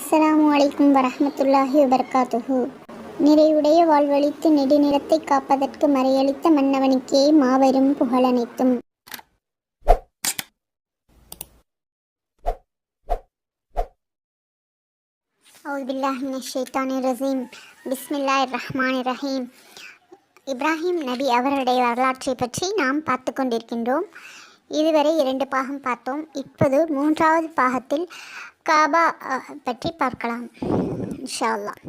அஸ்ஸலாமு அலைக்கும் வரஹ்மத்துல்லாஹி வபரகாத்துஹு. நிறைவுடைய வாழ்வழித்து நெடுநிறத்தை காப்பதற்கு மறையளித்த மன்னவனுக்கே மாபெரும் புகழனைத்தும் அவுதுபில்லாஹ் மினஷ் ஷைத்தானிர் ரஹீம். இப்ராஹிம் நபி அவருடைய வரலாற்றை பற்றி நாம் பார்த்து கொண்டிருக்கின்றோம். இதுவரை இரண்டு பாகம் பார்த்தோம். இப்போது மூன்றாவது பாகத்தில் காபா பற்றி பார்க்கலாம். இன்ஷா அல்லாஹ்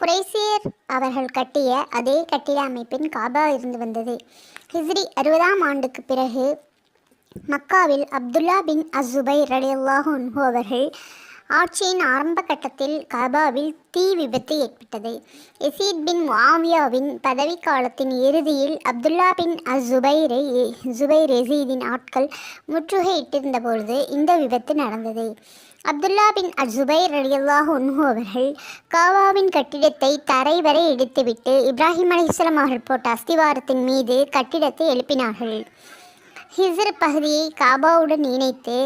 குறைசியர் அவர்கள் கட்டிய அதே கட்டிட அமைப்பின் காபா இருந்து வந்தது. ஹிஸ்ரி அறுபதாம் ஆண்டுக்கு பிறகு மக்காவில் அப்துல்லா பின் அசுபை ரலியல்லாஹு அன்ஹு அவர்கள் ஆட்சியின் ஆரம்ப கட்டத்தில் கபாவில் தீ விபத்து ஏற்பட்டது. எசீத் பின் மாவியாவின் பதவி காலத்தின் இறுதியில் அப்துல்லா பின் அசுபைரை ஜுபைர் எசீதின் ஆட்கள் முற்றுகையிட்டிருந்த பொழுது இந்த விபத்து நடந்தது. அப்துல்லா பின் அசுபைர் ரலியல்லாஹ் உன்ஹு அவர்கள் காவாவின் கட்டிடத்தை தரை வரை இடித்துவிட்டு இப்ராஹிம் அலிஸ்லாம் அவர்கள் போட்ட அஸ்திவாரத்தின் மீது கட்டிடத்தை எழுப்பினார்கள். ஹிசர் பகுதியை காபாவுடன் இணைத்து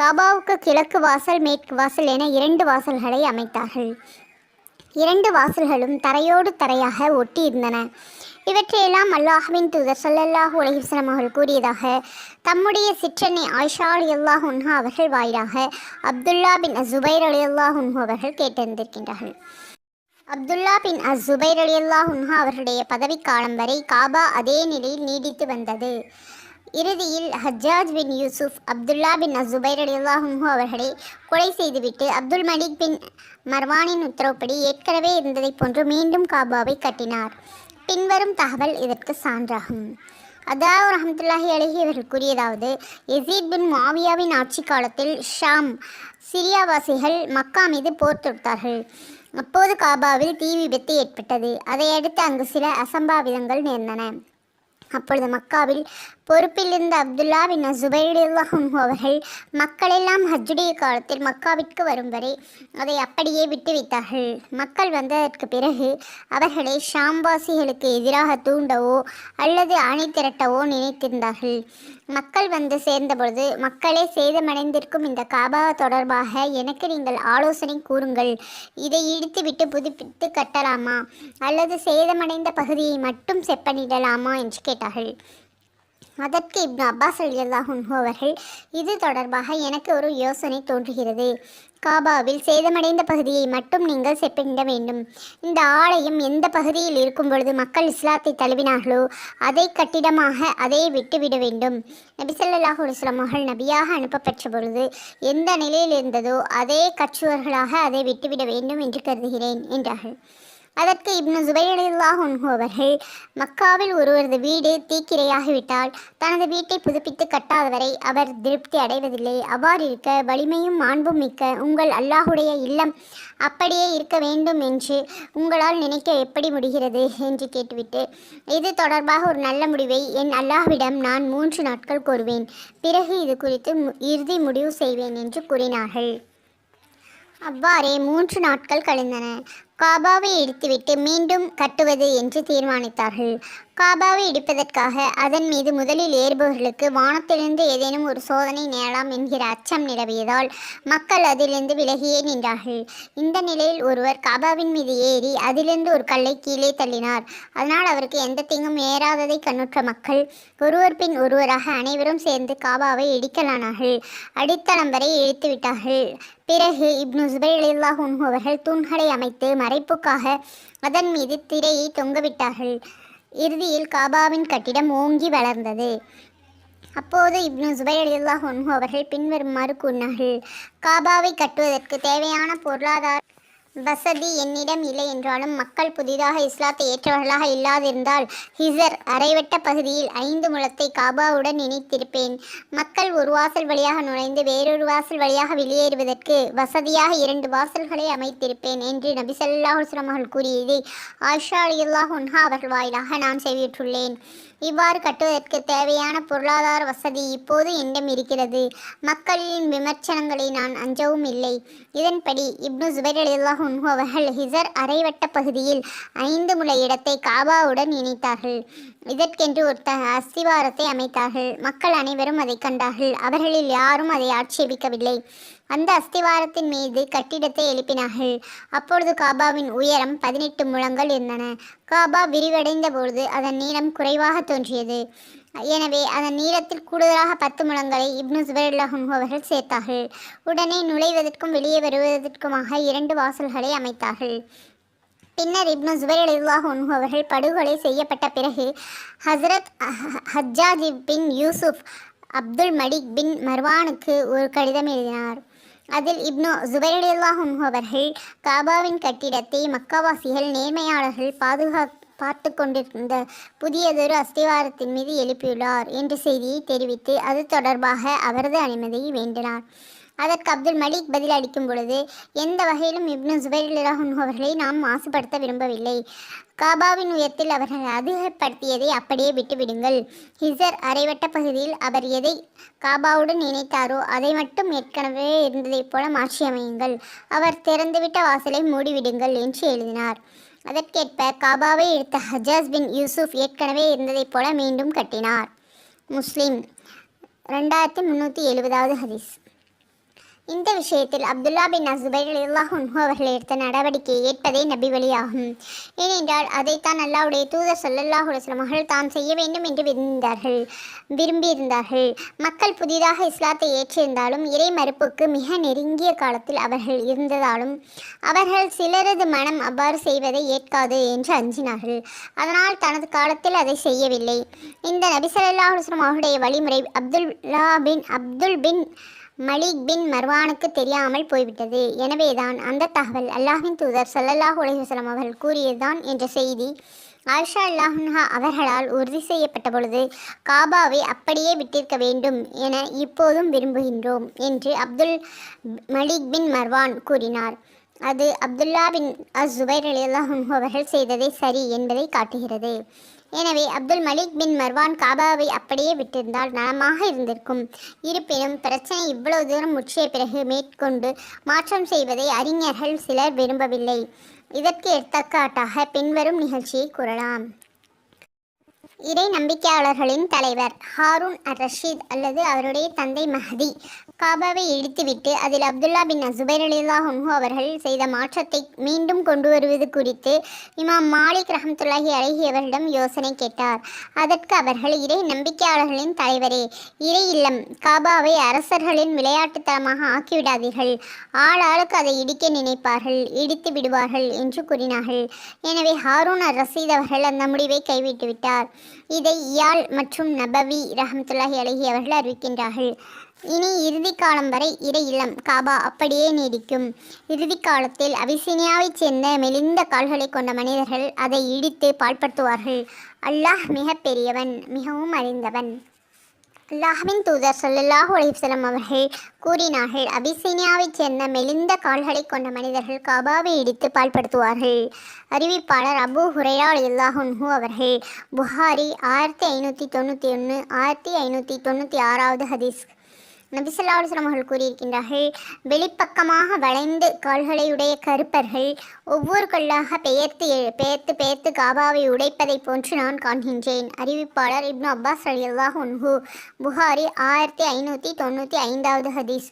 காபாவுக்கு கிழக்கு வாசல் மேற்கு வாசல் என இரண்டு வாசல்களை அமைத்தார்கள். இரண்டு வாசல்களும் தரையோடு தரையாக ஒட்டி இருந்தன இவற்றையெல்லாம் அல்லாஹுவின் தூதர் ஸல்லல்லாஹு உலகிஸ்லம் அவர்கள் கூறியதாக தம்முடைய சிற்றனை ஆயிஷா அலியல்லாஹ் உன்ஹா அவர்கள் வாயிலாக அப்துல்லா பின் அசுபைர் அலியல்லாஹ் உன்ஹு அவர்கள் கேட்டிருந்திருக்கின்றார்கள் அப்துல்லா பின் அசுபைர் அலியல்லாஹ் உன்ஹா அவர்களுடைய பதவிக்காலம் வரை காபா அதே நிலையில் நீடித்து வந்தது. இறுதியில் ஹஜ்ஜாஜ் பின் யூசுப் அப்துல்லா பின் அசுபைர் அலியல்லாஹு அவர்களை கொலை செய்துவிட்டு அப்துல் மலிக் பின் மர்வானின் உத்தரவுப்படி ஏற்கனவே இருந்ததைப் போன்று மீண்டும் காபாவை கட்டினார். பின்வரும் தகவல் இதற்கு சான்றாகும். அதாவது ரஹமத்துல்லாஹி அழகி அவர்கள் கூறியதாவது எசீத் பின் மாவியாவின் ஆட்சி காலத்தில் ஷாம் சிரியாவாசிகள் மக்கா மீது போர் தொடுத்தார்கள். அப்போது காபாவில் தீ விபத்து ஏற்பட்டது. அதையடுத்து அங்கு சில அசம்பாவிதங்கள் நேர்ந்தன. அப்பொழுது மக்காவில் பொறுப்பில் இருந்த அப்துல்லா பின் ஜுபைருல்லாஹும் அவர்கள் மக்களெல்லாம் ஹஜ்ஜுடைய காலத்தில் மக்காவிற்கு வரும் வரை அதை அப்படியே விட்டுவிட்டார்கள். மக்கள் வந்ததற்கு பிறகு அவர்களை ஷாம்வாசிகளுக்கு எதிராக தூண்டவோ அல்லது அணி திரட்டவோ நினைத்திருந்தார்கள். மக்கள் வந்து சேர்ந்தபொழுது மக்களே சேதமடைந்திருக்கும் இந்த காபா தொடர்பாக எனக்கு நீங்கள் ஆலோசனை கூறுங்கள். இதை இடித்துவிட்டு புதுப்பித்து கட்டலாமா? அல்லது சேதமடைந்த பகுதியை மட்டும் செப்பனிடலாமா? என்று கேட்டார்கள். அதற்கு இப்னு அப்பாஸ் அலியல்லாஹுன் அவர்கள் இது தொடர்பாக எனக்கு ஒரு யோசனை தோன்றுகிறது. காபாவில் சேதமடைந்த பகுதியை மட்டும் நீங்கள் செப்பிட வேண்டும். இந்த ஆலயம் எந்த பகுதியில் இருக்கும் பொழுது மக்கள் இஸ்லாத்தை தழுவினார்களோ அதை கட்டிடமாக அதை விட்டுவிட வேண்டும். நபிசல்லாஹு ஸல்லல்லாஹு அவர்கள் நபியாக அனுப்பப்பெற்ற பொழுது எந்த நிலையில் இருந்ததோ அதே கச்சுவர்களாக அதை விட்டுவிட வேண்டும் என்று கருதுகிறேன் என்றார்கள். அதற்கு இப்னு ஜுபைரல்லாஹ் அவர்கள் மக்காவில் ஒருவரது வீடு தீக்கிரையாகிவிட்டால் தனது வீட்டை புதுப்பித்து கட்டாதவரை அவர் திருப்தி அடைவதில்லை. அவ்வாறு இருக்க வலிமையும் மாண்பும் மிக்க உங்கள் அல்லாஹுடைய இல்லம் அப்படியே இருக்க வேண்டும் என்று உங்களால் நினைக்க எப்படி முடிகிறது என்று கேட்டுவிட்டு இது தொடர்பாக ஒரு நல்ல முடிவை என் அல்லாஹ்விடம் நான் மூன்று நாட்கள் கூறுவேன் பிறகு இது குறித்து இறுதி முடிவு செய்வேன் என்று கூறினார்கள். அவ்வாறே மூன்று நாட்கள் கழிந்தன. காபாவை இடித்துவிட்டு மீண்டும் கட்டுவது என்று தீர்மானித்தார்கள். காபாவை இடிப்பதற்காக அதன் மீது முதலில் ஏறுபவர்களுக்கு வானத்திலிருந்து ஏதேனும் ஒரு சோதனை நேரலாம் என்கிற அச்சம் நிலவியதால் மக்கள் அதிலிருந்து விலகியே நின்றார்கள். இந்த நிலையில் ஒருவர் காபாவின் மீது ஏறி அதிலிருந்து ஒரு கல்லை கீழே தள்ளினார். அதனால் அவருக்கு எந்த தீங்கும் ஏறாததை கண்ணுற்ற மக்கள் ஒருவர் பின் ஒருவராக அனைவரும் சேர்ந்து காபாவை இடிக்கலானார்கள். அடித்தளம் வரை இழுத்து விட்டார்கள் பிறகு இப்னு ஜுபைலில்லாஹ் அவர்கள் தூண்களை அமைத்து மறைப்புக்காக அதன் மீது திரையை தொங்கவிட்டார்கள் இறுதியில் காபாவின் கட்டிடம் ஓங்கி வளர்ந்தது. அப்போது இப்னு ஜுபைர் அலில்லாஹ் அவர்கள் பின்வருமாறு கூறினார்கள். காபாவை கட்டுவதற்கு தேவையான பொருளாதார வசதி என்னிடம் இல்லை என்றாலும் மக்கள் புதிதாக இஸ்லாத்தை ஏற்றவர்களாக இல்லாதிருந்தால் ஹிசர் அரைவட்ட பகுதியில் ஐந்து முழத்தை காபாவுடன் இணைத்திருப்பேன். மக்கள் ஒரு வாசல் வழியாக நுழைந்து வேறொரு வாசல் வழியாக வெளியேறுவதற்கு வசதியாக இரண்டு வாசல்களை அமைத்திருப்பேன் என்று நபி ஸல்லல்லாஹு அவர்கள் கூறியதை ஆயிஷா அலியுல்லாஹ் உன்ஹா அவர்கள் வாயிலாக நான் செவியுற்றுள்ளேன் இவ்வாறு கட்டுவதற்கு தேவையான பொருளாதார வசதி இப்போது என்னிடம் இருக்கிறது. மக்களின் விமர்சனங்களை நான் அஞ்சவும் இல்லை. இதன்படி இப்னு ஜுபைர் அலியுல்லாஹ் அல்லாஹுன்ஹு அவர்கள் ஹிசர் அரைவட்ட பகுதியில் ஐந்து முளை இடத்தை காபாவுடன் இணைத்தார்கள். இதற்கென்று ஒரு த அஸ்திவாரத்தை அமைத்தார்கள். மக்கள் அனைவரும் அதை கண்டார்கள். அவர்களில் யாரும் அதை ஆட்சேபிக்கவில்லை. அந்த அஸ்திவாரத்தின் மீது கட்டிடத்தை எழுப்பினார்கள். அப்பொழுது காபாவின் உயரம் பதினெட்டு முழங்கள் இருந்தன. காபா விரிவடைந்த பொழுது அதன் நீளம் குறைவாக தோன்றியது. எனவே அதன் நீளத்தில் கூடுதலாக பத்து முழங்களை இப்னு சுபைர்லாஹும் அவர்கள் சேர்த்தார்கள். உடனே நுழைவதற்கும் வெளியே வருவதற்குமாக இரண்டு வாசல்களை அமைத்தார்கள். பின்னர் இப்னு ஜுபைர் அலில்லாஹ் அவர்கள் படுகொலை செய்யப்பட்ட பிறகு ஹசரத் ஹஜ்ஜாஜி பின் யூசுப் அப்துல் மலிக் பின் மர்வானுக்கு ஒரு கடிதம் எழுதினார். அதில் இப்னு ஜுபைரடியல்லாஹும் அவர்கள் காபாவின் கட்டிடத்தை மக்காவாசிகள் நேர்மையாளர்கள் பாதுகா பார்த்து கொண்டிருந்த புதியதொரு அஸ்திவாரத்தின் மீது எழுப்பியுள்ளார் என்ற செய்தியை தெரிவித்து அது தொடர்பாக அவரது அனுமதியை வேண்டினார். அதற்கு அப்துல் மலிக் பதில் அளிக்கும் பொழுது எந்த வகையிலும் இப்னு ஜுபைர்லாஹுன் அவர்களை நாம் மாசுபடுத்த விரும்பவில்லை. காபாவின் உயரத்தில் அவர்கள் அதிகப்படுத்தியதை அப்படியே விட்டுவிடுங்கள். ஹிசர் அரைவட்ட பகுதியில் அவர் எதை காபாவுடன் இணைத்தாரோ அதை மட்டும் ஏற்கனவே இருந்ததைப் போல மாற்றியமையுங்கள். அவர் திறந்துவிட்ட வாசலை மூடிவிடுங்கள் என்று எழுதினார். அதற்கேற்ப காபாவை எடுத்த ஹஜாஸ் பின் யூசுப் ஏற்கனவே இருந்ததைப் போல மீண்டும் கட்டினார். முஸ்லீம் ரெண்டாயிரத்தி முந்நூற்றி எழுபதாவது ஹதீஸ். இந்த விஷயத்தில் அப்துல்லா பின் அசுபைர் அல்லாஹ் அவர்கள் எடுத்த நடவடிக்கையை ஏற்பதே நபி வழியாகும். ஏனென்றால் அதைத்தான் அல்லாவுடைய தூதர் சல்லல்லாஹ் அவர்கள் தான் செய்ய வேண்டும் என்று விருந்தார்கள். விரும்பியிருந்தார்கள். மக்கள் புதிதாக இஸ்லாத்தை ஏற்றிருந்தாலும் இறை மறுப்புக்கு மிக நெருங்கிய காலத்தில் அவர்கள் இருந்ததாலும் அவர்கள் சிலரது மனம் அவ்வாறு செய்வதை ஏற்காது என்று அஞ்சினார்கள். அதனால் தனது காலத்தில் அதை செய்யவில்லை. இந்த நபி சல்லாஹ் அவர்களுடைய வழிமுறை அப்துல்லா பின் அப்துல் பின் மலிக் பின் மர்வானுக்கு தெரியாமல் போய்விட்டது. எனவேதான் அந்த தகவல் அல்லாஹின் தூதர் சல்லல்லாஹ் உலகம் அவர்கள் கூறியதுதான் என்ற செய்தி. ஆயிஷா அல்லாஹா அவர்களால் உறுதி செய்யப்பட்ட பொழுது காபாவை அப்படியே விட்டிருக்க வேண்டும் என இப்போதும் விரும்புகின்றோம் என்று அப்துல் மலிக் பின் மர்வான் கூறினார். அது Abdullah bin az Zubair Ali அவர்கள் செய்ததை சரி என்பதை காட்டுகிறது. எனவே அப்துல் மலிக் பின் மர்வான் காபாவை அப்படியே விட்டிருந்தால் நலமாக இருந்திருக்கும். இருப்பினும் பிரச்சனை இவ்வளவு தூரம் முற்றிய பிறகு மேற்கொண்டு மாற்றம் செய்வதை அறிஞர்கள் சிலர் விரும்பவில்லை. இதற்கு எடுத்துக்காட்டாக பின்வரும் நிகழ்ச்சியை கூறலாம். இறை நம்பிக்கையாளர்களின் தலைவர் ஹாரூன் அர் ரஷீத் அல்லது அவருடைய தந்தை மஹதி காபாவை இடித்துவிட்டு அதில் அப்துல்லா பின் அசுபைர் அலிலா அவர்கள் செய்த மாற்றத்தை மீண்டும் கொண்டு வருவது குறித்து இமாம் மாலிக் ரஹமத்துல்லாஹி அழகியவர்களிடம் யோசனை கேட்டார். அதற்கு அவர்கள் இறை நம்பிக்கையாளர்களின் தலைவரே இறை இல்லம் காபாவை அரசர்களின் விளையாட்டுத்தனமாக ஆக்கிவிடாதீர்கள். ஆள் ஆளுக்கு அதை இடிக்க நினைப்பார்கள் இடித்து விடுவார்கள் என்று கூறினார்கள். எனவே ஹாரூன் அர் ரசீத் அவர்கள் அந்த முடிவை கைவிட்டுவிட்டார். இதை இயால் மற்றும் நபவி ரஹமத்துல்லாஹி அலஹி அவர்கள் அறிவிக்கின்றார்கள். இனி இறுதி காலம் வரை இறை இல்லம் காபா அப்படியே நீடிக்கும். இறுதி காலத்தில் அபிசினியாவைச் சேர்ந்த மெலிந்த கால்களை கொண்ட மனிதர்கள் அதை இடித்து பால்படுத்துவார்கள் அல்லாஹ் மிக பெரியவன் மிகவும் அறிந்தவன். அல்லாஹ்வின் தூதர் சொல்லல்லாஹு அலிஸ்லம் அவர்கள் கூறினார்கள் அபிசீனியாவைச் சேர்ந்த மெலிந்த கால்களை கொண்ட மனிதர்கள் காபாவை இடித்து பால்படுத்துவார்கள். அறிவிப்பாளர் அபு ஹுரையா அல்லாஹுன்ஹு அவர்கள் புகாரி ஆயிரத்தி ஐநூற்றி தொண்ணூற்றி ஒன்று ஆயிரத்தி ஐநூற்றி தொண்ணூற்றி ஆறாவது ஹதீஸ் நபிசல்லாஸ்லம் கூறியிருக்கின்றார்கள் வெளிப்பக்கமாக வளைந்து கால்களையுடைய கருப்பர்கள் ஒவ்வொரு கல்லாக பெயர்த்து பெயர்த்து பெயர்த்து காபாவை உடைப்பதை போன்று நான் காண்கின்றேன். அறிவிப்பாளர் இப்னு அப்பாஸ் அலி அல்லாஹ் உன்ஹு புகாரி ஆயிரத்தி ஐநூற்றி தொண்ணூற்றி ஐந்தாவது ஹதீஸ்.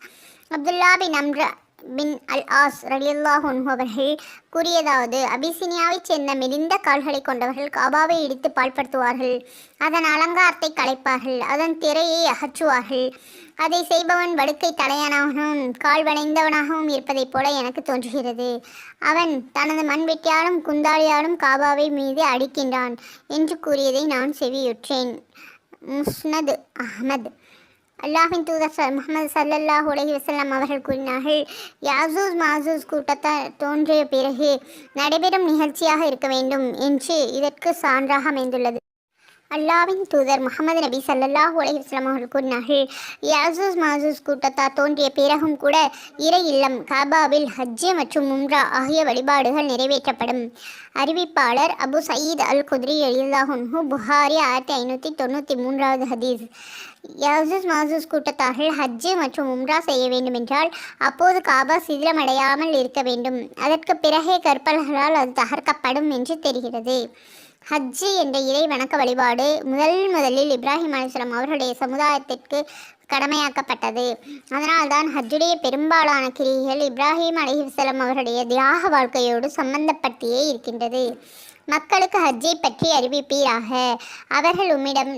அப்துல்லா பின் அம்ரா பின் அல் ஆஸ் ரலியல்லாஹ் அவர்கள் கூறியதாவது அபிசினியாவைச் சேர்ந்த மெலிந்த கால்களை கொண்டவர்கள் காபாவை இடித்து பால்படுத்துவார்கள் அதன் அலங்காரத்தை களைப்பார்கள். அதன் திரையை அகற்றுவார்கள். அதை செய்பவன் வடுக்கை தலையானவனும் கால் வளைந்தவனாகவும் இருப்பதைப் போல எனக்கு தோன்றுகிறது. அவன் தனது மண்வெட்டியாலும் குந்தாளியாலும் காபாவை மீது அடிக்கின்றான் என்று கூறியதை நான் செவியுற்றேன். முஸ்னது அஹமது. அல்லாஹின் தூதர் முகமது சல்லல்லாஹ் உலகி வசல்லாம் அவர்கள் கூறினார்கள் யாசூஸ் மாசூஸ் கூட்டத்தால் தோன்றிய பிறகு நடைபெறும் நிகழ்ச்சியாக இருக்க வேண்டும் என்று இதற்கு சான்றாக அமைந்துள்ளது. அல்லாவின் தூதர் முகமது நபி சல்லல்லாஹ் அலைஹி அவர்கள் கூறினார்கள் யாசூஸ் மாசூஸ் கூட்டத்தார் தோன்றிய பிறகும் கூட இறை இல்லம் காபாவில் ஹஜ்ஜு மற்றும் உம்ரா ஆகிய வழிபாடுகள் நிறைவேற்றப்படும். அறிவிப்பாளர் அபு சயீத் அல் குதிரி எழிலாஹுன்ஹு புகாரி ஆயிரத்தி ஐநூற்றி தொண்ணூற்றி மூன்றாவது ஹதீஸ். யாசூஸ் மாசூஸ் கூட்டத்தார்கள் ஹஜ்ஜு மற்றும் உம்ரா செய்ய வேண்டுமென்றால் அப்போது காபா சிதிலமடையாமல் இருக்க வேண்டும். அதற்கு பிறகே கற்பல்களால் அது தகர்க்கப்படும் என்று தெரிகிறது. ஹஜ்ஜு என்ற இறை வணக்க வழிபாடு முதல் முதலில் இப்ராஹிம் அலிஸ்லாம் அவர்களுடைய சமுதாயத்திற்கு கடமையாக்கப்பட்டது. அதனால்தான் ஹஜ்ஜுடைய பெரும்பாலான கிரிகள் இப்ராஹிம் அலிஹிஸ்லாம் அவருடைய தியாக வாழ்க்கையோடு சம்பந்தப்பட்டியே இருக்கின்றது. மக்களுக்கு ஹஜ்ஜை பற்றி அறிவிப்பீராக. அவர்கள் உம்மிடம்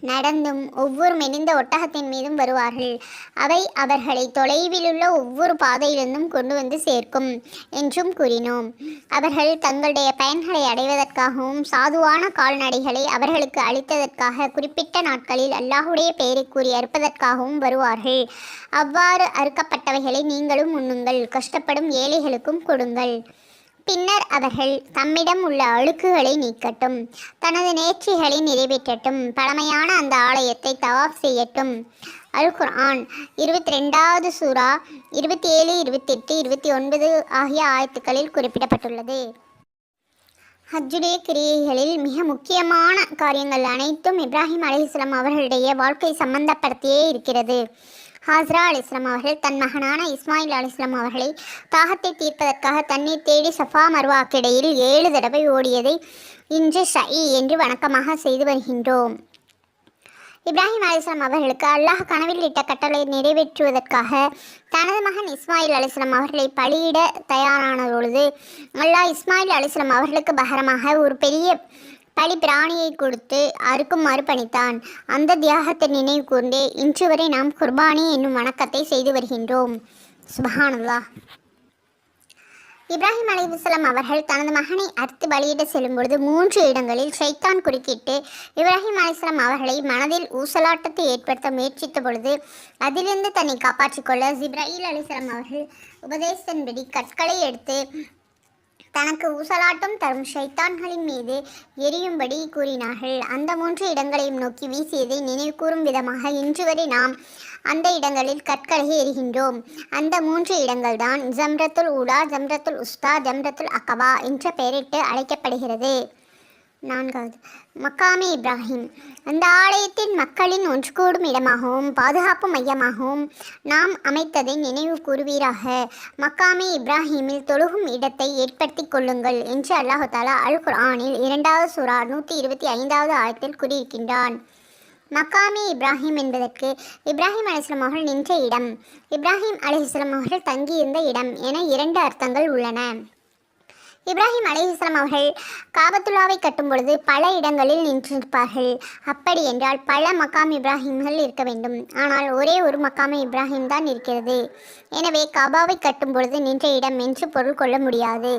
நடந்தும் ஒவ்வொரு மெலிந்த ஒட்டகத்தின் மீதும் வருவார்கள். அவை அவர்களை தொலைவிலுள்ள ஒவ்வொரு பாதையிலிருந்தும் கொண்டு வந்து சேர்க்கும் என்றும் கூறினோம். அவர்கள் தங்களுடைய பயன்களை அடைவதற்காகவும் சாதுவான கால்நடைகளை அவர்களுக்கு அளித்ததற்காக குறிப்பிட்ட நாட்களில் அல்லாஹுடைய பெயரை கூறி அறுப்பதற்காகவும் வருவார்கள். அவ்வாறு அறுக்கப்பட்டவைகளை நீங்களும் உண்ணுங்கள். கஷ்டப்படும் ஏழைகளுக்கும் கொடுங்கள். பின்னர் அவர்கள் தம்மிடம் உள்ள அழுக்குகளை நீக்கட்டும். தனது நேர்ச்சிகளை நிறைவேற்றட்டும். பழமையான அந்த ஆலயத்தை தவாப் செய்யட்டும். அல் குர்ஆன் இருபத்தி ரெண்டாவது சூரா இருபத்தி ஏழு இருபத்தெட்டு இருபத்தி ஒன்பது ஆகிய ஆயத்துக்களில் குறிப்பிடப்பட்டுள்ளது. ஹஜ்ஜுடைய கிரியைகளில் மிக முக்கியமான காரியங்கள் அனைத்தும் இப்ராஹிம் அலிஸ்லாம் அவர்களுடைய வாழ்க்கை சம்பந்தப்படுத்தியே இருக்கிறது. ஹாஸ்ரா அலிஸ்லாம் அவர்கள் தன் மகனான இஸ்மாயில் அலிஸ்லாம் அவர்களை தாகத்தை தீர்ப்பதற்காக தண்ணீர் தேடி சஃபா மர்வாக்கிடையில் ஏழு தடவை ஓடியதை இன்று ஷை என்று வணக்கமாக செய்து வருகின்றோம். இப்ராஹிம் அலிஸ்லாம் அவர்களுக்கு அல்லாஹ் கனவில் இட்ட கட்டளை நிறைவேற்றுவதற்காக தனது மகன் இஸ்மாயில் அலிஸ்லாம் அவர்களை பலியிட தயாரான பொழுது அல்லாஹ் இஸ்மாயில் அலிஸ்லாம் அவர்களுக்கு பகரமாக ஒரு பெரிய பலி பிராணியை கொடுத்து அறுக்குமாறு பணித்தான். அந்த தியாகத்தை நினைவு கூர்ந்தே இன்று வரை நாம் குர்பானி என்னும் வணக்கத்தை செய்து வருகின்றோம். சுபஹானல்லாஹ் இப்ராஹிம் அலிவசலம் அவர்கள் தனது மகனை அறுத்து பலியிட செல்லும் பொழுது மூன்று இடங்களில் ஷைத்தான் குறுக்கிட்டு இப்ராஹிம் அலிஸ்லாம் அவர்களை மனதில் ஊசலாட்டத்தை ஏற்படுத்த முயற்சித்த பொழுது அதிலிருந்து தன்னை காப்பாற்றிக்கொள்ள ஜிப்ராஹில் அலிஸ்லாம் அவர்கள் உபதேசத்தின்படி கற்களை எடுத்து தனக்கு ஊசலாட்டம் தரும் ஷைத்தான்களின் மீது எரியும்படி கூறினார்கள். அந்த மூன்று இடங்களையும் நோக்கி வீசியதை நினைவுகூறும் விதமாக இன்று வரை நாம் அந்த இடங்களில் கற்களை எரிகின்றோம். அந்த மூன்று இடங்கள்தான் ஜம்ரத்துல் ஊடா ஜம்ரத்துல் உஸ்தா ஜம்ரத்துல் அகவா என்ற பெயரிட்டு அழைக்கப்படுகிறது. நான்காவது. மக்காமி இப்ராஹிம். அந்த ஆலயத்தின் மக்களின் ஒன்று கூடும் இடமாகவும் பாதுகாப்பு மையமாகவும் நாம் அமைத்ததை நினைவு கூறுவீராக. மக்காமி இப்ராஹிமில் தொழுகும் இடத்தை ஏற்படுத்தி கொள்ளுங்கள் என்று அல்லாஹாலா அல் குர்ஆனில் இரண்டாவது சுறா நூற்றி இருபத்தி ஐந்தாவது ஆயத்தில் கூறியிருக்கின்றான். மக்காமி இப்ராஹிம் என்பதற்கு இப்ராஹிம் அலிஸ்லாம் அவர்கள் நின்ற இடம். இப்ராஹிம் அலிஸ்லாம் அவர்கள் தங்கியிருந்த இடம் என இரண்டு அர்த்தங்கள் உள்ளன. இப்ராஹிம் அலிஹிஸ்லாம் அவர்கள் காபத்துல்லாவை கட்டும் பொழுது பல இடங்களில் நின்றிருப்பார்கள். அப்படி என்றால் பல மக்காம் இப்ராஹிம்கள் இருக்க வேண்டும். ஆனால் ஒரே ஒரு மக்காம இப்ராஹிம் தான் இருக்கிறது. எனவே காபாவை கட்டும் பொழுது நின்ற இடம் என்று பொருள் கொள்ள முடியாது.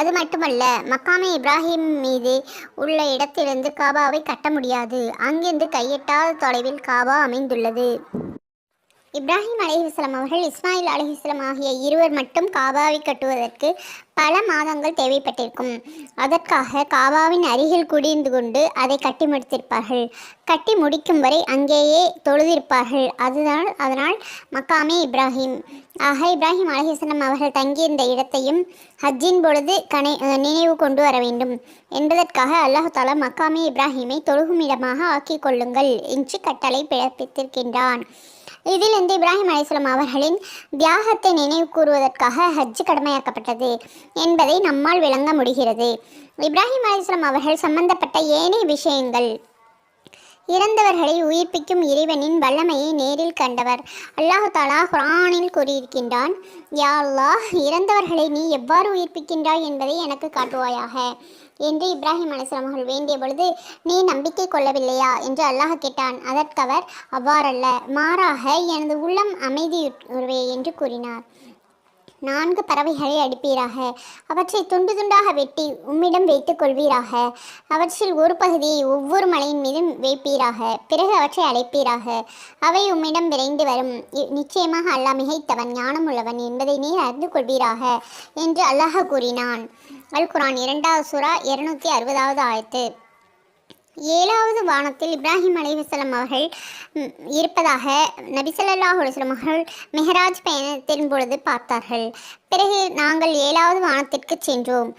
அது மட்டுமல்ல மக்காம இப்ராஹிம் மீது உள்ள இடத்திலிருந்து காபாவை கட்ட முடியாது. அங்கிருந்து கையெட்டாத தொலைவில் காபா அமைந்துள்ளது. இப்ராஹிம் அலிஹிஸ்லாம் அவர்கள் இஸ்மாயில் அலிஹிஸ்லாம் ஆகிய இருவர் மட்டும் காபாவை கட்டுவதற்கு பல மாதங்கள் தேவைப்பட்டிருக்கும். அதற்காக காபாவின் அருகில் குடியிருந்து கொண்டு அதை கட்டி முடித்திருப்பார்கள். கட்டி முடிக்கும் வரை அங்கேயே தொழுதிருப்பார்கள். அதுதான் அதனால் மக்காமே இப்ராஹிம். ஆக இப்ராஹிம் அலிஹிஸ்லாம் அவர்கள் தங்கியிருந்த இடத்தையும் ஹஜ்ஜின் பொழுது கனை நினைவு கொண்டு வர வேண்டும். என்பதற்காக அல்லாஹாலா மக்காமே இப்ராஹிமை தொழுகும் இடமாக ஆக்கிக் கொள்ளுங்கள் என்று கட்டளை பிறப்பித்திருக்கின்றான். இதிலிருந்து இப்ராஹிம் அலிஸ்லாம் அவர்களின் தியாகத்தை நினைவு கூறுவதற்காக ஹஜ் கடமையாக்கப்பட்டது என்பதை நம்மால் விளங்க முடிகிறது. இப்ராஹிம் அலிஸ்லாம் அவர்கள் சம்பந்தப்பட்ட ஏனைய விஷயங்கள் இறந்தவர்களை உயிர்ப்பிக்கும் இறைவனின் வல்லமையை நேரில் கண்டவர். அல்லாஹு தாலா குரானில் கூறியிருக்கின்றான் யா அல்லாஹ் இறந்தவர்களை நீ எவ்வாறு உயிர்ப்பிக்கின்றாய் என்பதை எனக்கு காட்டுவாயாக என்று இப்ராஹிம் அலிஸ்லாம் அவர்கள் வேண்டிய பொழுது நீ நம்பிக்கை கொள்ளவில்லையா என்று அல்லாஹ் கேட்டான். அதற்கவர் அவ்வாறல்ல மாறாக எனது உள்ளம் அமைதியுறுவே என்று கூறினார். நான்கு பறவைகளை அடிப்பீராக. அவற்றை துண்டு துண்டாக வெட்டி உம்மிடம் வைத்துக் கொள்வீராக. அவற்றில் ஒரு பகுதியை ஒவ்வொரு மலையின் மீதும் வைப்பீராக. பிறகு அவற்றை அழைப்பீராக. அவை உம்மிடம் விரைந்து வரும். நிச்சயமாக அல்லாஹ் மிகைத்தவன் ஞானமுள்ளவன் என்பதை நீர் அறிந்து கொள்வீராக என்று அல்லாஹ் கூறினான். அல் குரான் இரண்டாவது சுறா இருநூத்தி அறுபதாவது ஆயத்து. ஏழாவது வானத்தில் இப்ராஹிம் அலைஹிஸ்ஸலாம் அவர்கள் இருப்பதாக நபிசல்லாஹ் அலுவலம் அவர்கள் மெஹராஜ் பயணத்தின் பொழுது பார்த்தார்கள். பிறகு நாங்கள் ஏழாவது வானத்திற்கு சென்றோம்.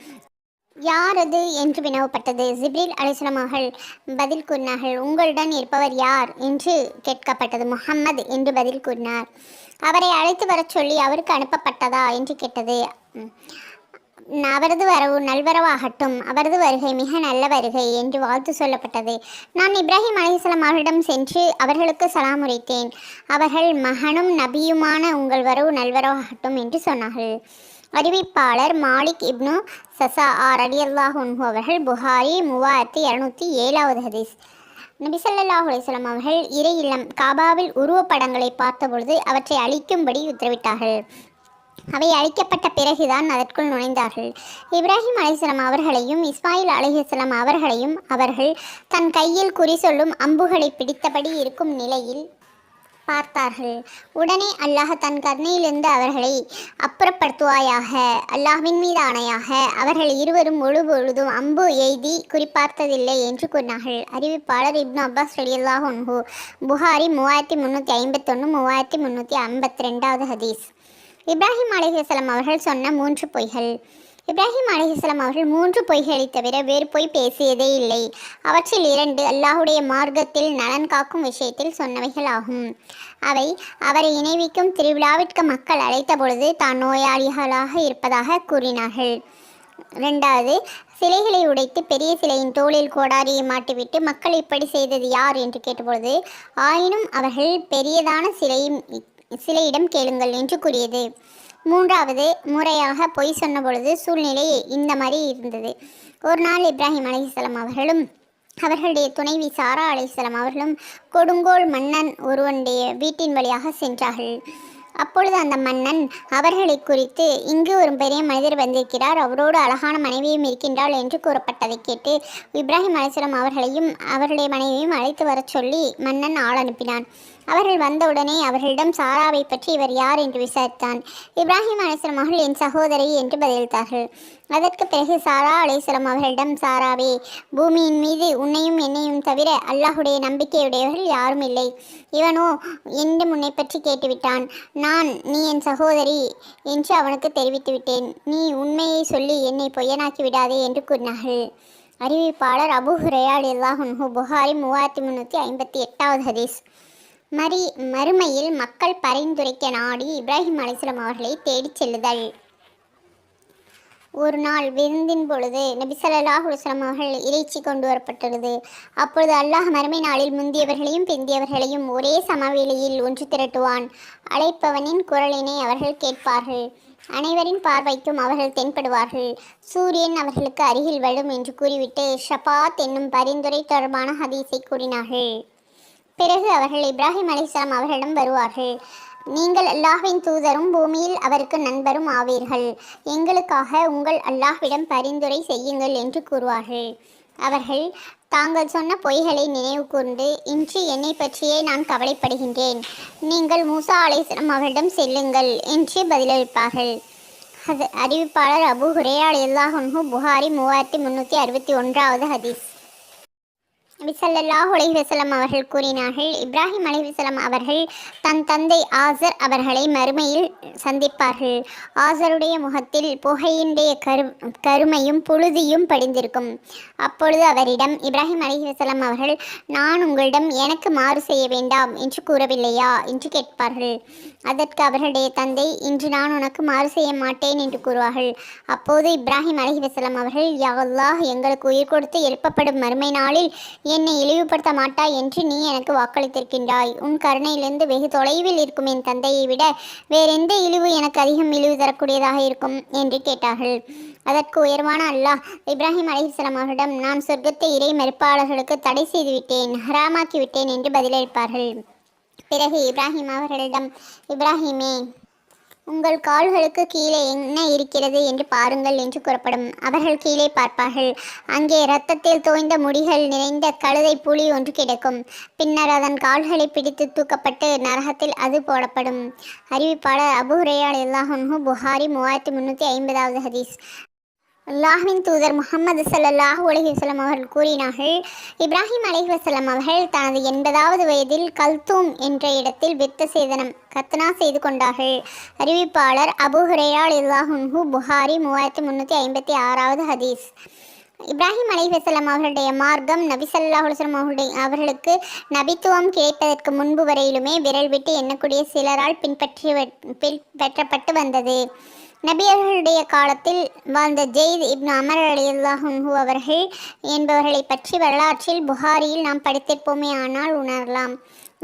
யார் அது என்று வினவப்பட்டது. ஜிப்ரில் அலிஸ்லாம் அவர்கள் பதில் கூறினார்கள் உங்களுடன் இருப்பவர் யார்? என்று கேட்கப்பட்டது. முகம்மது என்று பதில் கூறினார். அவரை அழைத்து வரச் சொல்லி அவருக்கு அனுப்பப்பட்டதா? என்று கேட்டது. அவரது வரவு நல்வரவாகட்டும். அவரது வருகை மிக நல்ல வருகை என்று வாழ்த்து சொல்லப்பட்டது. நான் இப்ராஹிம் அலிஸ்லாம் அவர்களிடம் சென்று அவர்களுக்கு சலாம் உரைத்தேன். அவர்கள் மகனும் நபியுமான உங்கள் வரவு நல்வரவாகட்டும் என்று சொன்னார்கள். அறிவிப்பாளர் மாலிக் இப்னு சசா ஆர் அலி அல்லாஹுன்ஹு அவர்கள் புகாரி மூவாயிரத்தி இரநூத்தி ஏழாவது ஹதீஸ். நபிசல்லாஹ் அலிஸ்லாம் அவர்கள் இறை இல்லம் காபாவில் உருவப்படங்களை பார்த்தபொழுது அவற்றை அழிக்கும்படி உத்தரவிட்டார்கள். அவை அழிக்கப்பட்ட பிறகுதான் அதற்குள் நுழைந்தார்கள். இப்ராஹிம் அலிஸ்லாம் அவர்களையும் இஸ்மாயில் அலைஹிஸ்ஸலாம் அவர்களையும் அவர்கள் தன் கையில் குறி சொல்லும் அம்புகளை பிடித்தபடி இருக்கும் நிலையில் பார்த்தார்கள். உடனே அல்லாஹ் தன் கருணையிலிருந்து அவர்களை அப்புறப்படுத்துவாயாக. அல்லாஹ்வின் மீது ஆணையாக அவர்கள் இருவரும் முழு பொழுதும் அம்பு எய்தி குறிப்பார்த்ததில்லை என்று கூறினார்கள். அறிவிப்பாளர் இப்னு அப்பாஸ் ரலியல்லாஹு அன்ஹு. புகாரி மூவாயிரத்தி முந்நூற்றி ஐம்பத்தொன்று மூவாயிரத்தி முந்நூற்றி ஐம்பத்தி ரெண்டாவது ஹதீஸ். இப்ராஹிம் அலைஹிஸ்ஸலாம் அவர்கள் சொன்ன மூன்று பொய்கள். இப்ராஹிம் அலைஹிஸ்ஸலாம் அவர்கள் மூன்று பொய்களை தவிர வேறு பொய் பேசியதே இல்லை. அவற்றில் இரண்டு அல்லாஹுடைய மார்க்கத்தில் நலன் காக்கும் விஷயத்தில் சொன்னவைகள் ஆகும். அவை அவரை இணைவிக்கும் திருவிழாவிற்கு மக்கள் அழைத்த பொழுது தான் நோயாளிகளாக இருப்பதாக கூறினார்கள். ரெண்டாவது சிலைகளை உடைத்து பெரிய சிலையின் தோளில் கோடாரியை மாட்டிவிட்டு மக்கள் இப்படி செய்தது யார் என்று கேட்டபொழுது ஆயினும் அவர்கள் பெரியதான சிலையும் சிலையிடம் கேளுங்கள் என்று கூறியது. மூன்றாவது முறையாக பொய் சொன்ன பொழுது சூழ்நிலை இந்த மாதிரி இருந்தது. ஒரு நாள் இப்ராஹிம் அலைஹிஸ்ஸலாம் அவர்களும் அவர்களுடைய துணைவி சாரா அலைஹிஸ்ஸலாம் அவர்களும் கொடுங்கோல் மன்னன் ஒருவனுடைய வீட்டின் வழியாக சென்றார்கள். அப்பொழுது அந்த மன்னன் அவர்களை குறித்து இங்கு ஒரு பெரிய மனிதர் வந்திருக்கிறார் அவரோடு அழகான மனைவியும் இருக்கின்றாள் என்று கூறப்பட்டதை கேட்டு இப்ராஹிம் அலிஸ்லாம் அவர்களையும் அவருடைய மனைவியும் அழைத்து வரச் சொல்லி மன்னன் ஆள் அனுப்பினான். அவர்கள் வந்தவுடனே அவர்களிடம் சாராவை பற்றி இவர் யார் என்று விசாரித்தான். இப்ராஹிம் அலிஸ்லாம் அவர்கள் என் சகோதரி என்று பதிலளித்தார்கள். அதற்கு பிறகு சாரா அலிஸ்லாம் அவர்களிடம் சாராவே பூமியின் மீது உன்னையும் என்னையும் தவிர அல்லாஹுடைய நம்பிக்கையுடையவர்கள் யாரும் இல்லை. இவனோ என்று முன்னை பற்றி கேட்டுவிட்டான். நான் நீ என் சகோதரி என்று அவனுக்கு தெரிவித்து விட்டேன் நீ உண்மையை சொல்லி என்னை பொய்யனாக்கி விடாதே என்று கூறினார்கள். அறிவிப்பாளர் அபு ஹுரையால் இல்லாஹுன்ஹு புகாரி மூவாயிரத்தி முந்நூற்றி ஐம்பத்தி எட்டாவது ஹதீஸ். மரி மறுமையில் மக்கள் பரிந்துரைக்க நாடி இப்ராஹிம் அலிஸ்லாம் அவர்களை தேடிச் செல்லுதல். ஒரு நாள் விருந்தின் பொழுது நபி ஸல்லல்லாஹு அவர்கள் இறைச்சி கொண்டு வரப்பட்டுள்ளது. அப்பொழுது அல்லாஹ் மறுமை நாளில் முந்தியவர்களையும் பிந்தியவர்களையும் ஒரே சமவெளியில் ஒன்று திரட்டுவான். அழைப்பவனின் குரலினை அவர்கள் கேட்பார்கள். அனைவரின் பார்வைக்கும் அவர்கள் தென்படுவார்கள். சூரியன் அவர்களுக்கு அருகில் வரும் என்று கூறிவிட்டு ஷபாத் என்னும் பரிந்துரை தொடர்பான ஹதீஸை கூறினார்கள். பிறகு அவர்கள் இப்ராஹிம் அலிஸ்லாம் அவர்களிடம் வருவார்கள். நீங்கள் அல்லாஹ்வின் தூதரும் பூமியில் அவருக்கு நண்பரும் ஆவீர்கள். எங்களுக்காக உங்கள் அல்லாஹ்விடம் பரிந்துரை செய்யுங்கள் என்று கூறுவார்கள். அவர்கள் தாங்கள் சொன்ன பொய்களை நினைவு கூர்ந்து இன்று என்னை பற்றியே நான் கவலைப்படுகின்றேன். நீங்கள் மூசா அலைஸ்லாம் அவரிடம் செல்லுங்கள் என்று பதிலளிப்பார்கள். அது அறிவிப்பாளர் அபு ஹுரேயால் எல்லாஹன்ஹு புகாரி மூவாயிரத்தி முந்நூற்றி அறுபத்தி ஒன்றாவது ஹதீஸ். நபிசல்லாஹு அலைவசலம் அவர்கள் கூறினார்கள் இப்ராஹிம் அலைவசலம் அவர்கள் தன் தந்தை ஆசர் அவர்களை மறுமையில் சந்திப்பார்கள். ஆசருடைய முகத்தில் புகையினுடைய கரு கருமையும் புழுதியும் படிந்திருக்கும். அப்பொழுது அவரிடம் இப்ராஹிம் அலைவசலம் அவர்கள் நான் உங்களிடம் எனக்கு மாறு செய்ய வேண்டாம் என்று கூறவில்லையா? என்று கேட்பார்கள். அதற்கு அவர்களுடைய தந்தை இன்று நான் உனக்கு மாறு செய்ய மாட்டேன் என்று கூறுவார்கள். அப்போது இப்ராஹிம் அலைஹிஸ்ஸலாம் அவர்கள் யா அல்லாஹ் எங்களுக்கு உயிர் கொடுத்து எழுப்பப்படும் மறுமை நாளில் என்னை இழிவுபடுத்த மாட்டாய் என்று நீ எனக்கு வாக்களித்திருக்கின்றாய். உன் கருணையிலிருந்து வெகு தொலைவில் இருக்கும் என் தந்தையை விட வேறெந்த இழிவு எனக்கு அதிகம் இழிவு தரக்கூடியதாக இருக்கும்? என்று கேட்டார்கள். அதற்கு உயர்வான அல்லாஹ் இப்ராஹிம் அலிஹிஸ்லாம் அவர்களிடம் நான் சொர்க்கத்தை இறை மறுப்பாளர்களுக்கு தடை செய்துவிட்டேன் ஹராமாக்கிவிட்டேன் என்று பதிலளிப்பார்கள். பிறகு இப்ராஹிம் அவர்களிடம் இப்ராஹிமே உங்கள் கால்களுக்கு கீழே என்ன இருக்கிறது என்று பாருங்கள் என்று கூறப்படும். அவர்கள் கீழே பார்ப்பார்கள். அங்கே இரத்தத்தில் தோய்ந்த முடிகள் நிறைந்த கழுதை புலி ஒன்று கிடக்கும். பின்னர் அதன் கால்களை பிடித்து தூக்கப்பட்டு நரகத்தில் அது போடப்படும். அறிவிப்பாளர் அபு ஹுரையால் புகாரி மூவாயிரத்தி முந்நூற்றி ஐம்பதாவது ஹதீஸ். அல்லாஹின் தூதர் முகமது ஸல்லல்லாஹு அலைஹி அவர்கள் கூறினார்கள் இப்ராஹிம் அலிஹசலம் அவர்கள் தனது எண்பதாவது வயதில் கல்தூம் என்ற இடத்தில் வித்த சேதனம் கத்னா செய்து கொண்டார்கள். அறிவிப்பாளர் அபு ஹுரேயால் இல்லாஹுன்ஹு புகாரி மூவாயிரத்தி முந்நூற்றி ஐம்பத்தி ஆறாவது ஹதீஸ். இப்ராஹிம் அலிஹசலம் அவர்களுடைய மார்க்கம் நபி சல்லாஹ் அலுவலம் அவர்களுடைய அவர்களுக்கு நபித்துவம் கிடைப்பதற்கு முன்பு வரையிலுமே விரல் விட்டு எண்ணக்கூடிய சிலரால் பின்பற்றி பின்பற்றப்பட்டு வந்தது. நபியர்களுடைய காலத்தில் வாழ்ந்த ஜெயித் இப்னு அமர் அலியுல்லாஹு அவர்கள் என்பவர்களை பற்றி வரலாற்றில் புகாரியில் நாம் படித்திருப்போமே ஆனால் உணரலாம்.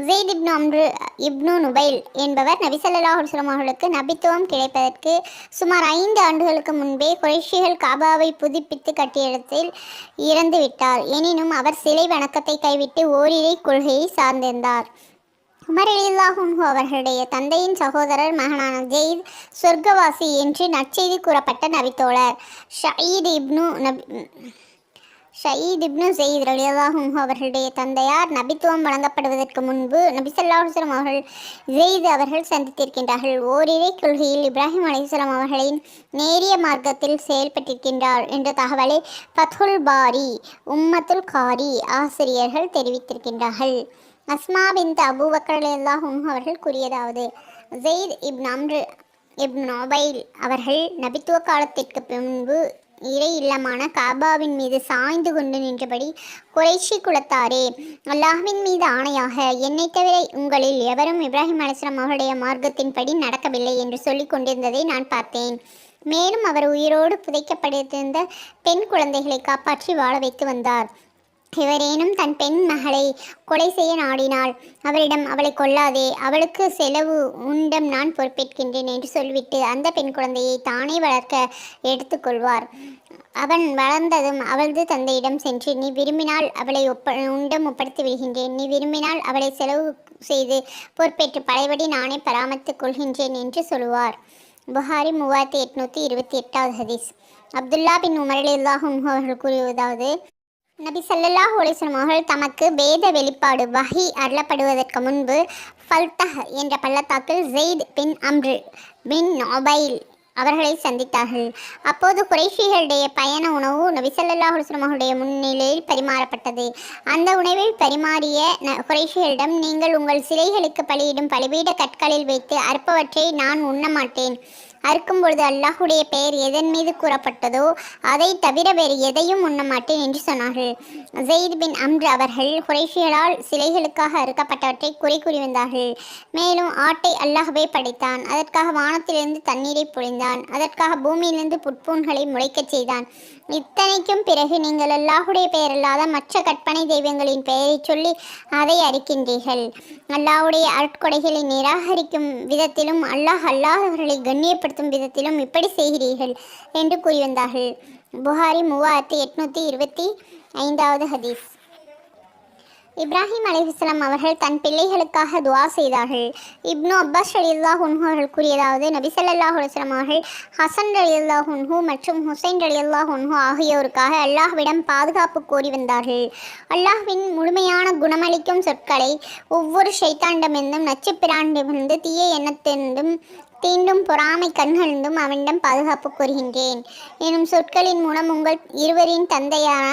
ஜெயித் இப்னு அம்ரு இப்னு நுபைல் என்பவர் நபி ஸல்லல்லாஹு அவர்களுக்கு நபித்துவம் கிடைப்பதற்கு சுமார் ஐந்து ஆண்டுகளுக்கு முன்பே குறைஷிகள் காபாவை புதுப்பித்து கட்டிய இடத்தில் எனினும் அவர் சிலை வணக்கத்தை கைவிட்டு ஓரிரை கொள்கையை சார்ந்திருந்தார். உமர் அலில்லாஹுன்ஹு அவர்களுடைய தந்தையின் சகோதரர் மகனான ஜெயித் சொர்க்கவாசி என்று நற்செய்தி கூறப்பட்ட நபித்தோழர். ஷயீத் இப்னு நபி ஷயீத் இப்னு ஜெயித் ரலியல்லாஹுன்ஹு அவர்களுடைய தந்தையார் நபித்துவம் வழங்கப்படுவதற்கு முன்பு நபி அவர்கள் ஜெயித் அவர்கள் சந்தித்திருக்கின்றார்கள். ஓரிரை கொள்கையில் இப்ராஹிம் அலைஹிஸ்ஸலாம் அவர்களின் நேரிய மார்க்கத்தில் செயல்பட்டிருக்கின்றார் என்ற தகவலை பத்ஹுல் பாரி உம்மத்துல் காரி ஆசிரியர்கள் தெரிவித்திருக்கின்றார்கள். அஸ்மா பின் அபு அல்லாஹும் அவர்கள் கூறியதாவது ஜெயித் இப்ன் அம்ரு நொபைல் அவர்கள் நபித்துவ காலத்திற்கு பின்பு இறை இல்லமான காபாவின் மீது சாய்ந்து கொண்டு நின்றபடி குறைஷி குலத்தாரே அல்லாஹ்வின் மீது ஆணையாக என்னை தவிர உங்களில் எவரும் இப்ராஹிம் அலிஸ்லாம் அவருடைய மார்க்கத்தின்படி நடக்கவில்லை என்று சொல்லிக் கொண்டிருந்ததை நான் பார்த்தேன். மேலும் அவர் உயிரோடு புதைக்கப்பட்டிருந்த பெண் குழந்தைகளை காப்பாற்றி வாழ வைத்து வந்தார். இவரேனும் தன் பெண் மகளை கொலை செய்ய நாடினாள். அவரிடம் அவளை கொல்லாதே அவளுக்கு செலவு உண்டம் நான் பொறுப்பேற்கின்றேன் என்று சொல்லிவிட்டு அந்த பெண் குழந்தையை தானே வளர்க்க எடுத்துக்கொள்வார் அவன் வளர்ந்ததும் அவளது தந்தையிடம் சென்று நீ விரும்பினால் அவளை ஒப்ப உண்டம் ஒப்படைத்து விடுகின்றேன். நீ விரும்பினால் அவளை செலவு செய்து பொறுப்பேற்று பழையபடி நானே பராமரித்துக் கொள்கின்றேன் என்று சொல்லுவார் புகாரி மூவாயிரத்தி எட்நூற்றி இருபத்தி எட்டாவது ஹதீஸ். அப்துல்லா பின் உமரலில்லாஹும் அவர்கள் கூறுவதாவது நபி சல்லல்லாஹ் ஒலிசன் அவர்கள் தமக்கு வேத வெளிப்பாடு வகி அருளப்படுவதற்கு முன்பு ஃபல்தஹ் என்ற பள்ளத்தாக்கில் ஜெயித் பின் அம்ரு பின் நொபைல் அவர்களை சந்தித்தார்கள். அப்போது குறைஷிகளுடைய பயண உணவு நபிசல்லா ஸல்லல்லாஹு அலைஹி முன்னிலையில் பரிமாறப்பட்டது. அந்த உணவை பரிமாறிய ந- குறைஷிகளிடம் நீங்கள் உங்கள் சிலைகளுக்கு பலியிடும் பலிபீட கற்களில் வைத்து அற்பவற்றை நான் உண்ண மாட்டேன். அறுக்கும் பொழுது அல்லாஹுடைய பெயர் எதன் மீது கூறப்பட்டதோ அதை தவிர வேறு எதையும் உண்ணமாட்டேன் என்று சொன்னார்கள். ஜெயித் பின் அம்ரு அவர்கள் குறைஷிகளால் சிலைகளுக்காக அறுக்கப்பட்டவற்றை குறை கூறி வந்தார்கள். மேலும் ஆட்டை அல்லாஹவே படைத்தான். அதற்காக வானத்திலிருந்து தண்ணீரை பொழிந்தான். அதற்காக பூமியிலிருந்து புட்பூன்களை முளைக்கச் செய்தான். இத்தனைக்கும் பிறகு நீங்கள் அல்லாஹுடைய பெயரல்லாத மற்ற கற்பனை தெய்வங்களின் பெயரை சொல்லி அதை அறிக்கின்றீர்கள். அல்லாஹுடைய அட்கொடைகளை நிராகரிக்கும் விதத்திலும் அல்லாஹ் அல்லாதவர்களை கண்ணியப்படுத்தும் விதத்திலும் இப்படி செய்கிறீர்கள் என்று கூறி வந்தார்கள். புகாரி மூவாயிரத்தி எட்நூற்றி இருபத்தி ஐந்தாவது ஹதீஸ். இப்ராஹிம் அலிஹிஸ்லாம் அவர்கள் தன் பிள்ளைகளுக்காக துவா செய்தார்கள். இப்னு அப்பாஸ் அலியுல்லாஹ் அவர்கள் கூறியதாவது நபி அலுவலாம் அவர்கள் ஹசன் அலியுல்லாஹ் உன்ஹு மற்றும் ஹுசைன் அலியுல்லாஹ் உன்ஹு ஆகியோருக்காக அல்லாஹ்விடம் பாதுகாப்பு கோரி வந்தார்கள். அல்லாஹ்வின் முழுமையான குணமளிக்கும் சொற்களை ஒவ்வொரு ஷைத்தாண்டமிருந்தும் நச்சுப்பிராண்டிலிருந்து தீய எண்ணத்திலிருந்தும் தீண்டும் பொறாமை கண்களிலும் அவனிடம் பாதுகாப்பு கூறுகின்றேன். எனும் சொற்களின் மூலம் உங்கள் இருவரின் தந்தையான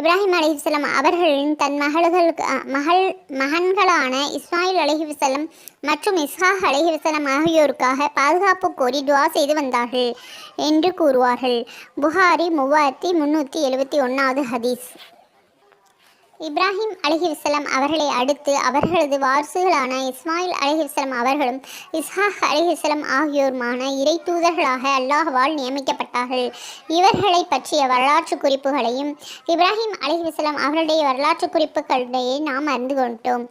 இப்ராஹிம் அலிஹிசலம் அவர்களின் தன் மகள்களுக்கு மகள் மகன்களான இஸ்மாயில் அலிஹிவசலம் மற்றும் இஸ்ஹாக் அலிஹிவசலம் ஆகியோருக்காக பாதுகாப்பு கோரி துவா செய்து வந்தார்கள் என்று கூறுவார்கள். புகாரி மூவாயிரத்தி முன்னூற்றி எழுபத்தி ஒன்றாவது ஹதீஸ். இப்ராஹிம் அலிஹிவசலம் அவர்களை அடுத்து அவர்களது வாரிசுகளான இஸ்மாயில் அலிஹிவசலம் அவர்களும் இஸ்ஹாக் அலிஹிவசலம் ஆகியோருமான இறை தூதர்களாக அல்லாஹ்வால் நியமிக்கப்பட்டார்கள். இவர்களை பற்றிய வரலாற்று குறிப்புகளையும் இப்ராஹிம் அலிஹிவசலம் அவர்களுடைய வரலாற்று குறிப்புகளிடையே நாம் அறிந்து கொண்டோம்.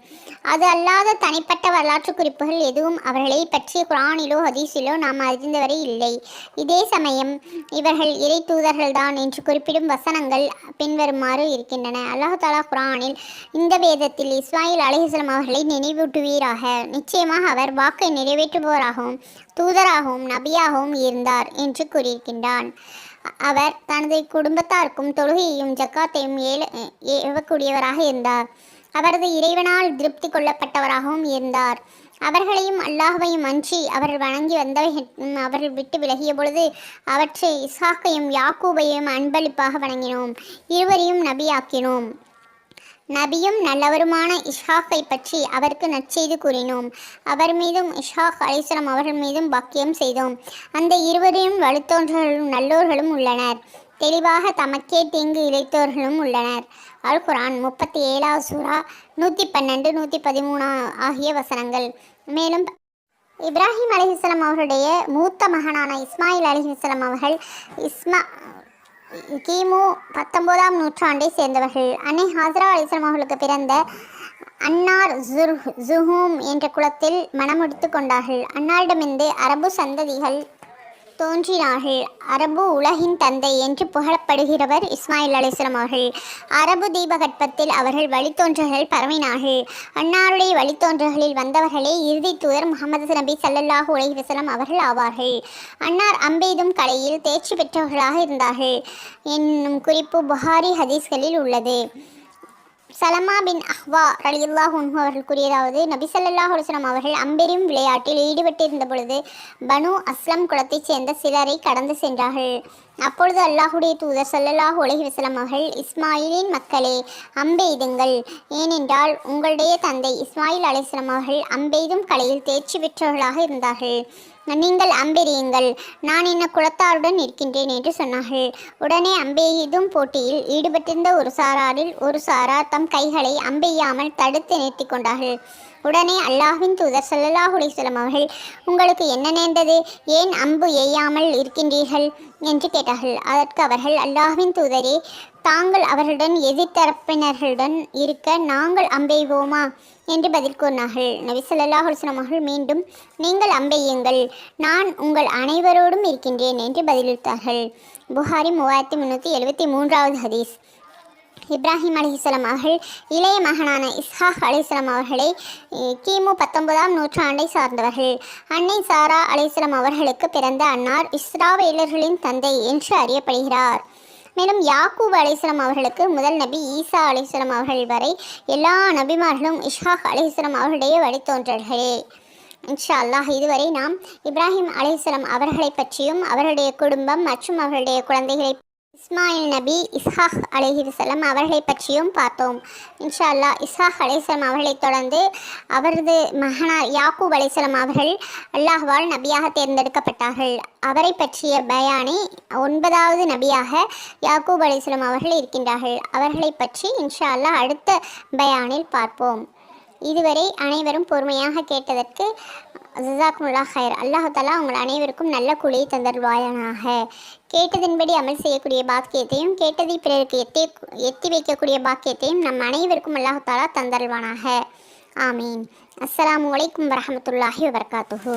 அது அல்லாத தனிப்பட்ட வரலாற்று குறிப்புகள் எதுவும் அவர்களை பற்றி குரானிலோ ஹதீஸிலோ நாம் அறிந்தவரை இல்லை. இதே சமயம் இவர்கள் இறை தூதர்கள்தான் என்று குறிப்பிடும் வசனங்கள் பின்வருமாறு இருக்கின்றன. அல்லாஹாலா குரானில் இந்த வேதத்தில் இஸ்மாயில் அலிஹிஸ்லாம் அவர்களை நினைவூட்டுவீராக. நிச்சயமாக அவர் வாக்கை நிறைவேற்றுபவராகவும் தூதராகவும் நபியாகவும் இருந்தார் என்று கூறியிருக்கின்றான். அவர் தனது குடும்பத்தாருக்கும் தொழுகையையும் ஜக்காத்தையும் ஏல ஏவக்கூடியவராக இருந்தார். அவரது இறைவனால் திருப்தி கொள்ளப்பட்டவராகவும் இருந்தார். அவர்களையும் அல்லாஹையும் அஞ்சி அவர்கள் வணங்கி வந்தவை அவர்கள் விட்டு விலகிய பொழுது அவற்றை இஸ்ஹாக்கையும் யாக்கூபையும் அன்பளிப்பாக வணங்கினோம். இருவரையும் நபியாக்கினோம். நபியும் நல்லவருமான இஷ்ஹாக்கை பற்றி அவருக்கு நற்செய்து கூறினோம். அவர் மீதும் இஷாக் அலிஸ்லாம் அவர்கள் மீதும் பாக்கியம் செய்தோம். அந்த இருவரையும் வலுத்தோன்றர்களும் நல்லோர்களும் உள்ளனர். தெளிவாக தமக்கே தீங்கு இழைத்தோர்களும் உள்ளனர். அல் குரான் முப்பத்தி ஏழாவது சூரா நூற்றி பன்னெண்டு நூற்றி பதிமூணு ஆகிய வசனங்கள். மேலும் இப்ராஹிம் அலிஹிஸ்லாம் அவருடைய மூத்த மகனான இஸ்மாயில் அலிஹிஸ்லாம் அவர்கள் இஸ்மா கிமு பத்தொன்பதாம் நூற்றாண்டை சேர்ந்தவர்கள். அன்னை ஹாசரா அலிஸ்லாம் அவர்களுக்கு பிறந்த அன்னார் ஜுர் ஜுஹூம் என்ற குலத்தில் மணமுடித்து கொண்டார்கள். அன்னாரிடமிருந்து அரபு சந்ததிகள் தோன்றினார்கள். அரபு உலகின் தந்தை என்று புகழப்படுகிறவர் இஸ்மாயில் அலிஸ்லாம் அவர்கள். அரபு தீபகற்பத்தில் அவர்கள் வழித்தோன்றல்கள் பரவினார்கள். அன்னாருடைய வழித்தோன்றல்களில் வந்தவர்களே இறுதி தூதர் முகமது நபி சல்லல்லாஹு உலகி வசலம் அவர்கள் ஆவார்கள். அன்னார் அம்பெய்தும் கலையில் தேர்ச்சி பெற்றவர்களாக இருந்தார்கள். என்னும் குறிப்பு புகாரி ஹதீஸ்களில் உள்ளது. சலமா பின் அஹ்வா ரலியுல்லாஹ் உன்ஹு அவர்கள் கூறியதாவது நபிசல்லாஹ் அலுவலம் அவர்கள் அம்பெரும் விளையாட்டில் ஈடுபட்டிருந்த பொழுது பனு அஸ்லம் குலத்தைச் சேர்ந்த சிலரை கடந்து சென்றார்கள். அப்பொழுது அல்லாஹுடைய தூதர் சல்லல்லாஹ் உலகி வசலம் அவர்கள் இஸ்மாயிலின் மக்களே அம்பெய்துங்கள் ஏனென்றால் உங்களுடைய தந்தை இஸ்மாயில் அலைஹிஸ்ஸலாம் அவர்கள் அம்பெய்தும் கலையில் தேர்ச்சி பெற்றவர்களாக இருந்தார்கள். நீங்கள் அம்பெறியுங்கள் நான் என்ன குலத்தாருடன் இருக்கின்றேன் என்று சொன்னார்கள். உடனே அம்பெய்தும் போட்டியில் ஈடுபட்டிருந்த ஒரு சாராரில் ஒரு சாரார் தம் கைகளை அம்பெய்யாமல் தடுத்து நிறுத்திக் கொண்டார்கள். உடனே அல்லாஹின் தூதர் ஸல்லல்லாஹு அலைஹி அவர்கள் உங்களுக்கு என்ன நேர்ந்தது? ஏன் அம்பு எய்யாமல் இருக்கின்றீர்கள்? என்று கேட்டார்கள். அதற்கு அவர்கள் அல்லாஹின் தூதரே தாங்கள் அவர்களுடன் எதிர்த்தரப்பினர்களுடன் இருக்க நாங்கள் அம்பெய்வோமா? என்று பதில் கூறினார்கள். நபி ஸல்லல்லாஹு அலைஹி அவர்கள் மீண்டும் நீங்கள் அம்பெய்யுங்கள் நான் உங்கள் அனைவரோடும் இருக்கின்றேன் என்று பதிலளித்தார்கள். புகாரி மூவாயிரத்தி முந்நூற்றி எழுபத்தி மூன்றாவது ஹதீஸ். இப்ராஹிம் அலிஸ்லாம் அவர்கள் இளைய மகனான இஸ்ஹாக் அலிஸ்லாம் அவர்களை கிமு பத்தொன்பதாம் நூற்றாண்டை சார்ந்தவர்கள். அன்னை சாரா அலிஸ்லாம் அவர்களுக்கு பிறந்த அன்னார் இஸ்ராவேலர்களின் தந்தை என்று அறியப்படுகிறார். மேலும் யாக்கூப் அலிஸ்லாம் அவர்களுக்கு முதல் நபி ஈசா அலிஸ்லாம் அவர்கள் வரை எல்லா நபிமார்களும் இஷாக் அலிஸ்லாம் அவர்களுடைய வழித்தோன்றல்களே. இன்ஷா அல்லாஹ் இதுவரை நாம் இப்ராஹிம் அலிஸ்லாம் அவர்களை பற்றியும் அவருடைய குடும்பம் மற்றும் அவர்களுடைய குழந்தைகளை இஸ்மாயில் நபி இஸ்ஹாக் அலேஹிசலம் அவர்களை பற்றியும் பார்த்தோம். இன்ஷா அல்லாஹ் இஸ்ஹாக் அலைஹிஸ்ஸலாம் அவர்களைத் தொடர்ந்து அவரது மகனார் யாக்கூப் அலைஹிஸ்ஸலாம் அவர்கள் அல்லாஹ்வால் நபியாக தேர்ந்தெடுக்கப்பட்டார்கள். அவரை பற்றிய பயானே ஒன்பதாவது நபியாக யாக்கூப் அலைஹிஸ்ஸலாம் அவர்கள் இருக்கின்றார்கள். அவர்களை பற்றி இன்ஷா அல்லாஹ் அடுத்த பயானில் பார்ப்போம். இதுவரை அனைவரும் பொறுமையாக கேட்டதற்கு ஜசாக்குமுல்லா ஹைர் அல்லாஹு தலா உங்கள் அனைவருக்கும் நல்ல குழியை தந்தருவாயனாக கேட்டதின்படி அமல் செய்யக்கூடிய பாக்கியத்தையும் கேட்டதை பிறருக்கு எத்தி எத்தி வைக்கக்கூடிய பாக்கியத்தையும் நம் அனைவருக்கும் அல்லாஹு தாலா தந்தருவானாக ஆமீன். அஸ்லாம் வலைக்கம் வரமத்துல்லாஹி வபர்காத்துஹூ.